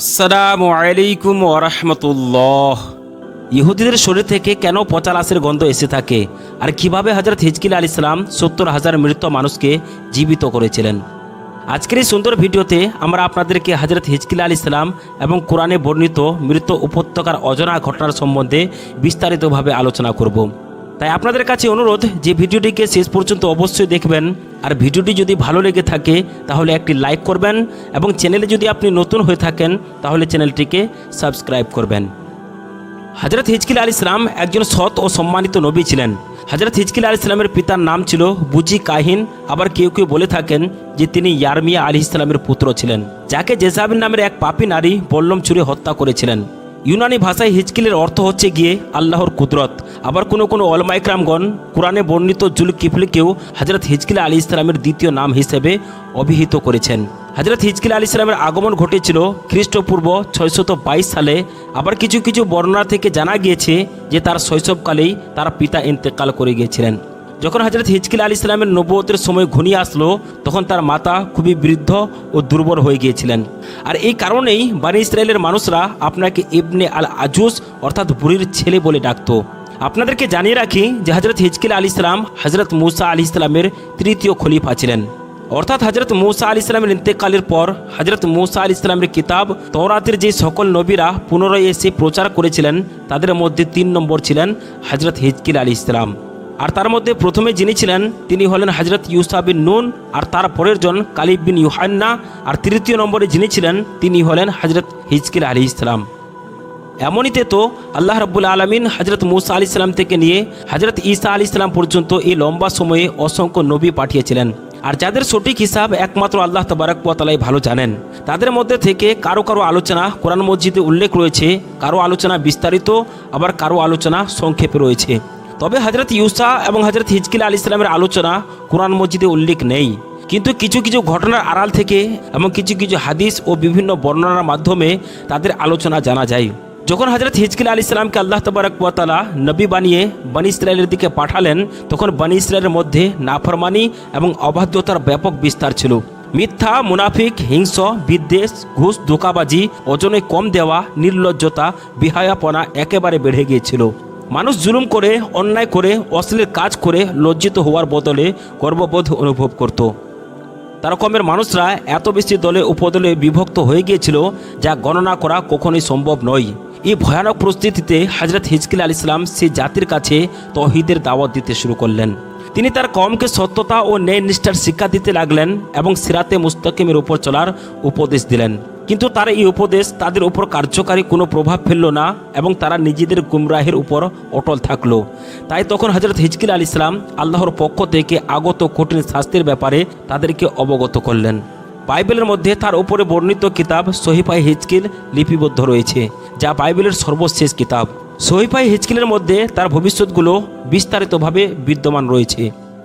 আসসালামু আলাইকুম ওরহমতুল্লাহ ইহুদিদের শরীর থেকে কেন পচা লাশের গন্ধ এসে থাকে? আর কীভাবে হজরত হিজকিল আল ইসলাম সত্তর হাজার মৃত মানুষকে জীবিত করেছিলেন? আজকের এই সুন্দর ভিডিওতে আমরা আপনাদেরকে হজরত হিজকিল আল ইসলাম এবং কোরআনে বর্ণিত মৃত উপত্যকার অজানা ঘটনার সম্বন্ধে বিস্তারিতভাবে আলোচনা করব। তাই আপনাদের কাছে অনুরোধ যে ভিডিওটিকে শেষ পর্যন্ত অবশ্যই দেখবেন আর ভিডিওটি যদি ভালো লেগে থাকে তাহলে একটি লাইক করবেন এবং চ্যানেলে যদি আপনি নতুন হয়ে থাকেন তাহলে চ্যানেলটিকে সাবস্ক্রাইব করবেন। হজরত হিজকিল আল ইসলাম একজন সৎ ও সম্মানিত নবী ছিলেন। হজরত হিজকিল আল ইসলামের পিতার নাম ছিল বুজি কাহিন। আবার কেউ কেউ বলে থাকেন যে তিনি ইয়ারমিয়া আলী ইসলামের পুত্র ছিলেন, যাকে জেসাবিন নামের এক পাপী নারী বল্লম ছুড়ে হত্যা করেছিলেন। ইউনানি ভাষায় হিজকিলের অর্থ হচ্ছে গিয়ে আল্লাহর কুদরত। আবার কোনো কোনো অলমাইকরামগণ কোরআনে বর্ণিত জুল কিফলিকেও হজরত হিজকিল আলী ইসলামের দ্বিতীয় নাম হিসেবে অভিহিত করেছেন। হজরত হিজকিল আলী ইসলামের আগমন ঘটেছিল খ্রিস্টপূর্ব ছয়শত সালে। আবার কিছু কিছু বর্ণনা থেকে জানা গিয়েছে যে তার শৈশবকালেই তার পিতা ইন্তেকাল করে গিয়েছিলেন। যখন হজরত হিজকিল আলী ইসলামের নবুয়তের সময় ঘনিয়ে আসলো, তখন তার মাতা খুবই বৃদ্ধ ও দুর্বল হয়ে গিয়েছিলেন। আর এই কারণেই বানি ইসরায়েলের মানুষরা আপনাকে ইবনে আল আজুস অর্থাৎ বুড়ির ছেলে বলে ডাকত। আপনাদেরকে জানিয়ে রাখি যে হজরত হিজকিল আলী ইসলাম হজরত মুসা আলী ইসলামের তৃতীয় খলিফা ছিলেন। অর্থাৎ হজরত মুসা আলী ইসলামের ইন্তেকালের পর হজরত মুসা আলী ইসলামের কিতাব, তওরাতের যে সকল নবীরা পুনরায় এসে প্রচার করেছিলেন, তাদের মধ্যে তিন নম্বর ছিলেন হজরত হিজকিল আলী ইসলাম আর তার মধ্যে প্রথমে যিনি ছিলেন, তিনি হলেন হজরত ইউসা বিন নুন, আর তার পরের জন কালিব বিন ইউহান্না, আর তৃতীয় নম্বরে যিনি ছিলেন, তিনি হলেন হজরত হিজকিল আলী ইসলাম এমনইতে তো আল্লাহ রব্বুল আলমিন হজরত মুসা আলি ইসলাম থেকে নিয়ে হজরত ঈসা আলি ইসলাম পর্যন্ত এই লম্বা সময়ে অসংখ্য নবী পাঠিয়েছিলেন। আর যাদের সঠিক হিসাব একমাত্র আল্লাহ তবারকালাই ভালো জানেন, তাদের মধ্যে থেকে কারও কারও আলোচনা কোরআন মসজিদে উল্লেখ রয়েছে, কারও আলোচনা বিস্তারিত, আবার কারও আলোচনা সংক্ষেপে রয়েছে। তবে হজরত ইউসা এবং হজরত হিজকিল আলী ইসলামের আলোচনা কোরআন মসজিদে উল্লেখ নেই। কিন্তু কিছু কিছু ঘটনার আড়াল থেকে এবং কিছু কিছু হাদিস ও বিভিন্ন বর্ণনার মাধ্যমে তাদের আলোচনা জানা যায়। যখন হজরত হিজকিল আলী ইসলামকে আল্লাহ তবরকালা নবী বানিয়ে বানি ইসরায়েলের দিকে পাঠালেন, তখন বানি ইসরায়েলের মধ্যে নাফরমানি এবং অবাধ্যতার ব্যাপক বিস্তার ছিল। মিথ্যা, মুনাফিক হিংস বিদ্বেষ, ঘুষ, ধোকাবাজি, ওজনে কম দেওয়া, নির্লজ্জতা, বিহায়াপনা একেবারে বেড়ে গিয়েছিল। মানুষ জুলুম করে, অন্যায় করে, অশ্লীল কাজ করে লজ্জিত হওয়ার বদলে গর্ববোধ অনুভব করত। তার রকমের মানুষরা এত বেশি দলে উপদলে বিভক্ত হয়ে গিয়েছিল যা গণনা করা কখনোই সম্ভব নয়। এই ভয়ানক পরিস্থিতিতে হজরত হিজকিল আল ইসলাম সেই জাতির কাছে তহিদের দাওয়াত দিতে শুরু করলেন। তিনি তার কমকে সত্যতা ও ন্যায় নিষ্ঠার শিক্ষা দিতে লাগলেন এবং সিরাতে মুস্তকিমের উপর চলার উপদেশ দিলেন। কিন্তু তার এই উপদেশ তাদের উপর কার্যকারী কোনো প্রভাব ফেলল না এবং তারা নিজেদের গুমরাহের উপর অটল থাকল। তাই তখন হজরত হিজকিল আল ইসলাম আল্লাহর পক্ষ থেকে আগত কঠিন শাস্তির ব্যাপারে তাদেরকে অবগত করলেন। বাইবেলের মধ্যে তার উপরে বর্ণিত কিতাব সহিফাই হিজকিল লিপিবদ্ধ রয়েছে, যা বাইবেলের সর্বশেষ কিতাব। সহিফাই হিজকিলের মধ্যে তার ভবিষ্যৎগুলো বিস্তারিতভাবে বিদ্যমান রয়েছে।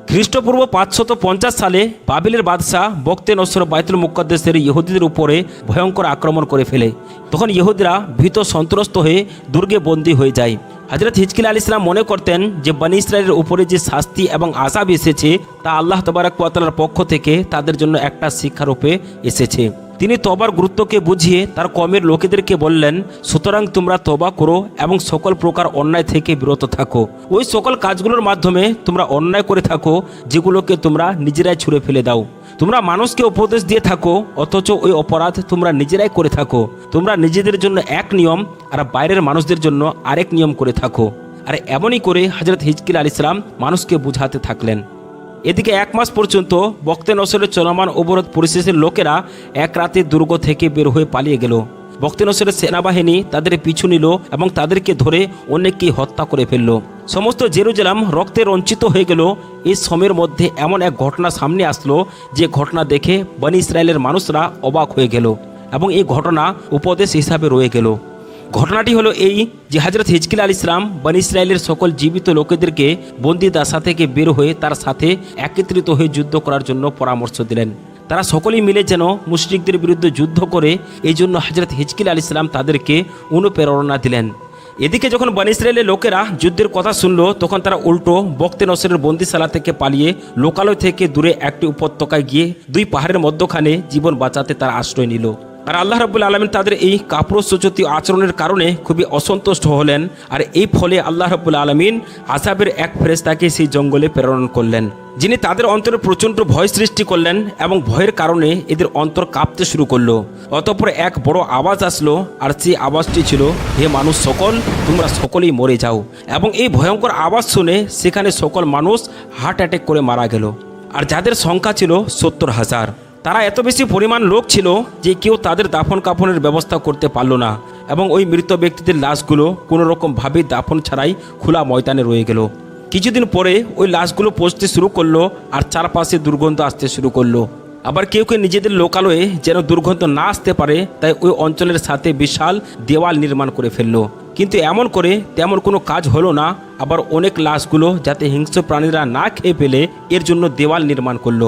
খ্রিস্টপূর্ব পাঁচশত পঞ্চাশ সালে বাবিলের বাদশাহ বক্তে নসর বাইতুল মুকদ্দেশের ইহুদিদের উপরে ভয়ঙ্কর আক্রমণ করে ফেলে। তখন ইহুদিরা ভীত সন্ত্রস্ত হয়ে দুর্গে বন্দী হয়ে যায়। হজরত হিজকিল আল ইসলাম মনে করতেন যে বানি ইসরায়েলের উপরে যে শাস্তি এবং আজাব এসেছে, তা আল্লাহ তবারকালার পক্ষ থেকে তাদের জন্য একটা শিক্ষারূপে এসেছে। তিনি তবার গুরুত্বকে বুঝিয়ে তার কমের লোকেদেরকে বললেন, সুতরাং তোমরা তবা করো এবং সকল প্রকার অন্যায় থেকে বিরত থাকো। ওই সকল কাজগুলোর মাধ্যমে তোমরা অন্যায় করে থাকো, যেগুলোকে তোমরা নিজেরাই ছুঁড়ে ফেলে দাও। তোমরা মানুষকে উপদেশ দিয়ে থাকো, অথচ ওই অপরাধ তোমরা নিজেরাই করে থাকো। তোমরা নিজেদের জন্য এক নিয়ম, আর বাইরের মানুষদের জন্য আরেক নিয়ম করে থাকো। আর এমনই করে হজরত হিজকিল আল ইসলাম মানুষকে বুঝাতে থাকলেন। এদিকে এক মাস পর্যন্ত বক্তে নসরের চলমান অবরোধ পরিস্থিতির লোকেরা এক রাতে দুর্গ থেকে বের হয়ে পালিয়ে গেল। বক্তে নসরের সেনাবাহিনী তাদের পিছু নিল এবং তাদেরকে ধরে অনেককেই হত্যা করে ফেলল। সমস্ত জেরুজালাম রক্তে রঞ্চিত হয়ে গেল। এই সময়ের মধ্যে এমন এক ঘটনা সামনে আসলো যে ঘটনা দেখে বনি ইসরায়েলের মানুষরা অবাক হয়ে গেল এবং এই ঘটনা উপদেশ হিসাবে রয়ে গেল। ঘটনাটি হলো এই যে হজরত হিজকিল আল ইসলাম বন ইসরায়েলের সকল জীবিত লোকেদেরকে বন্দি দাসা থেকে বের হয়ে তার সাথে একত্রিত হয়ে যুদ্ধ করার জন্য পরামর্শ দিলেন। তারা সকলেই মিলে যেন মুশরিকদের বিরুদ্ধে যুদ্ধ করে এই জন্য হজরত হিজকিল আল ইসলাম তাদেরকে অনুপ্রেরণা দিলেন। এদিকে যখন বন ইসরায়েলের লোকেরা যুদ্ধের কথা শুনলো, তখন তারা উল্টো বক্তে নসরের বন্দিশালা থেকে পালিয়ে লোকালয় থেকে দূরে একটি উপত্যকায় গিয়ে দুই পাহাড়ের মধ্যখানে জীবন বাঁচাতে তারা আশ্রয় নিল। আর আল্লাহ রাবুল আলমিন তাদের এই কাপুরস্বচতি আচরণের কারণে খুবই অসন্তুষ্ট হলেন আর এই ফলে আল্লাহ রাবুল আলমিন আসাবের এক ফেরেস্তাকে সেই জঙ্গলে প্রেরণ করলেন, যিনি তাদের অন্তরে প্রচণ্ড ভয় সৃষ্টি করলেন এবং ভয়ের কারণে এদের অন্তর কাঁপতে শুরু করল। অতঃপর এক বড় আওয়াজ আসলো আর সেই আওয়াজটি ছিল, হে মানুষ সকল, তোমরা সকলেই মরে যাও। এবং এই ভয়ঙ্কর আওয়াজ শুনে সেখানে সকল মানুষ হার্ট অ্যাটাক করে মারা গেল। আর যাদের সংখ্যা ছিল সত্তর হাজার। তারা এত বেশি পরিমাণ লোক ছিল যে কেউ তাদের দাফন কাফনের ব্যবস্থা করতে পারল না এবং ওই মৃত ব্যক্তিদের লাশগুলো কোনো রকমভাবেই দাফন ছাড়াই খোলা ময়দানে রয়ে গেল। কিছুদিন পরে ওই লাশগুলো পচতে শুরু করল আর চারপাশে দুর্গন্ধ আসতে শুরু করল। আবার কেউ কেউ নিজেদের লোকালয়ে যেন দুর্গন্ধ না আসতে পারে, তাই ওই অঞ্চলের সাথে বিশাল দেওয়াল নির্মাণ করে ফেলল। কিন্তু এমন করে তেমন কোনো কাজ হলো না, আবার অনেক লাশগুলো যাতে হিংস্র প্রাণীরা না খেয়ে পেলে এর জন্য দেওয়াল নির্মাণ করল।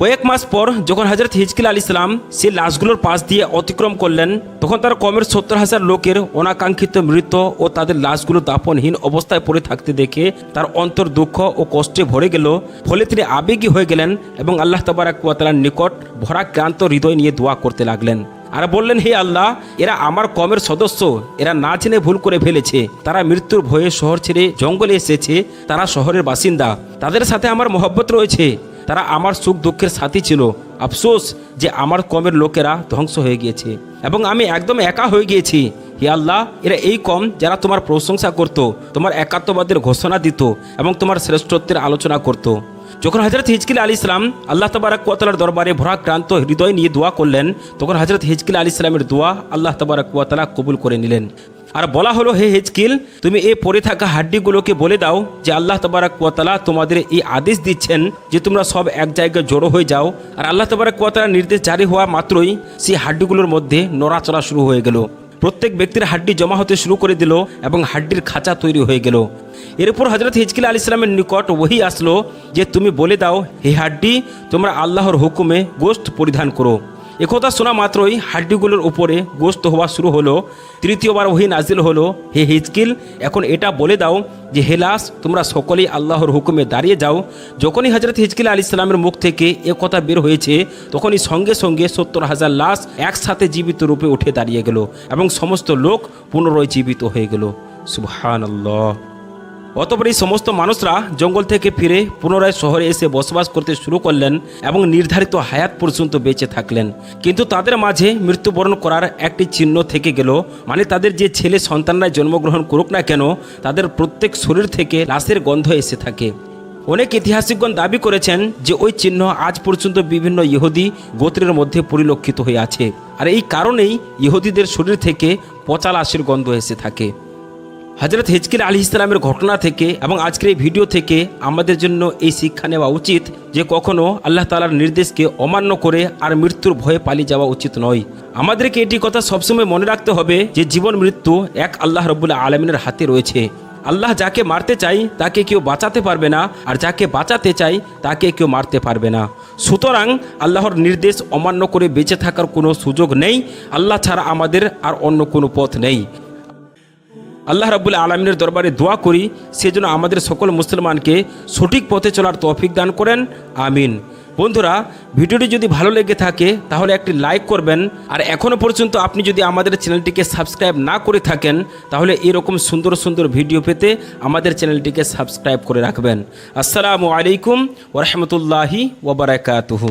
কয়েক মাস পর যখন হজরত হিজকিল আলী ইসলাম সে লাশগুলোর পাশ দিয়ে অতিক্রম করলেন, তখন তার কমের সত্তর হাজার লোকের অনাকাঙ্ক্ষিত মৃত ও তাদের লাশগুলো দাপনহীন অবস্থায় পড়ে থাকতে দেখে তার অন্তর দুঃখ ও কষ্টে ভরে গেল। ফলে তিনি আবেগী হয়ে গেলেন এবং আল্লাহ তবরাকালার নিকট ভরাক্রান্ত হৃদয় নিয়ে দোয়া করতে লাগলেন। আর বললেন, হে আল্লাহ, এরা আমার কমের সদস্য, এরা না জেনে ভুল করে ফেলেছে। তারা মৃত্যুর ভয়ে শহর ছেড়ে জঙ্গলে এসেছে, তারা শহরের বাসিন্দা। তাদের সাথে আমার মহব্বত রয়েছে। তারা আমার সুখ দুঃখের সাথী ছিল। আফসোস যে আমার কমের লোকেরা ধ্বংস হয়ে গিয়েছে। এবং আমি একদম একা হয়ে গিয়েছি। হে আল্লাহ, এরা এই কম যারা তোমার প্রশংসা করত, তোমার একাত্মবাদের ঘোষণা দিত এবং তোমার শ্রেষ্ঠত্বের আলোচনা করত। যখন হজরত হিজকিল আলী ইসলাম আল্লাহ তবারক কোয়াতালার দরবারে ভরাক্রান্ত হৃদয় নিয়ে দোয়া করলেন, তখন হজরত হিজকিল আলী ইসলামের দোয়া আল্লাহ তবারক কোয়াতালা কবুল করে নিলেন। আর বলা হলো, হে হেজকিল, তুমি এ পড়ে থাকা হাড্ডিগুলোকে বলে দাও যে আল্লাহ তবারক কোয়াতালা তোমাদের এই আদেশ দিচ্ছেন যে তোমরা সব এক জায়গায় জড়ো হয়ে যাও। আর আল্লাহ তবারক কোয়াতালার নির্দেশ জারি হওয়া মাত্রই সেই হাড্ডিগুলোর মধ্যে নড়াচড়া শুরু হয়ে গেল। প্রত্যেক ব্যক্তির হাড্ডি জমা হতে শুরু করে দিল এবং হাড্ডির খাঁচা তৈরি হয়ে গেল। এরপর হজরত হিজকিল আলী ইসলামের নিকট ওহি আসলো যে, তুমি বলে দাও, হে হাড্ডি, তোমরা আল্লাহর হুকুমে গোস্ত পরিধান করো। একথা শোনা মাত্রই হাড্ডিগুলোর উপরে গোস্ত হওয়া শুরু হলো। তৃতীয়বার ওহি নাজিল হলো, হে হিজকিল, এখন এটা বলে দাও যে হেলাস তোমরা সকলেই আল্লাহর হুকুমে দাঁড়িয়ে যাও। যখনই হজরত হিজকিল আলী ইসলামের মুখ থেকে এ কথা বের হয়েছে, তখনই সঙ্গে সঙ্গে সত্তর হাজার লাশ একসাথে জীবিত রূপে উঠে দাঁড়িয়ে গেল এবং সমস্ত লোক পুনরায় জীবিত হয়ে গেল। সুবহান আল্লাহ অতপর এই সমস্ত মানুষরা জঙ্গল থেকে ফিরে পুনরায় শহরে এসে বসবাস করতে শুরু করলেন এবং নির্ধারিত হায়াত পর্যন্ত বেঁচে থাকলেন। কিন্তু তাদের মাঝে মৃত্যুবরণ করার একটি চিহ্ন থেকে গেল মানে তাদের যে ছেলে সন্তানরা জন্মগ্রহণ করুক না কেন, তাদের প্রত্যেক শরীর থেকে লাশের গন্ধ এসে থাকে। অনেক ইতিহাসিকগণ দাবি করেছেন যে ওই চিহ্ন আজ পর্যন্ত বিভিন্ন ইহুদি গোত্রের মধ্যে পরিলক্ষিত হয়ে আছে। আর এই কারণেই ইহুদিদের শরীর থেকে পচা লাশের গন্ধ এসে থাকে। হজরত হেজকির আলী ইসলামের ঘটনা থেকে এবং আজকের এই ভিডিও থেকে আমাদের জন্য এই শিক্ষা নেওয়া উচিত যে কখনো আল্লাহ তালার নির্দেশকে অমান্য করে আর মৃত্যুর ভয়ে পালিয়ে যাওয়া উচিত নয়। আমাদেরকে এটি কথা সবসময় মনে রাখতে হবে যে জীবন মৃত্যু এক আল্লাহ রবুল্লা আলমিনের হাতে রয়েছে। আল্লাহ যাকে মারতে চাই তাকে কেউ বাঁচাতে পারবে না আর যাকে বাঁচাতে চাই তাকে কেউ মারতে পারবে না। সুতরাং আল্লাহর নির্দেশ অমান্য করে বেঁচে থাকার কোনো সুযোগ নেই। আল্লাহ ছাড়া আমাদের আর অন্য কোনো পথ নেই। আল্লাহ রাবুল আলমিনের দরবারে দোয়া করি, সেজন্য আমাদের সকল মুসলমানকে সঠিক পথে চলার তৌফিক দান করেন, আমিন। বন্ধুরা, ভিডিওটি যদি ভালো লেগে থাকে, তাহলে একটি লাইক করবেন, আর এখনও পর্যন্ত আপনি যদি আমাদের চ্যানেলটিকে সাবস্ক্রাইব না করে থাকেন, তাহলে এরকম সুন্দর সুন্দর ভিডিও পেতে আমাদের চ্যানেলটিকে সাবস্ক্রাইব করে রাখবেন। আসসালামু আলাইকুম ওরহমতুল্লাহি ওবরাকাতুহু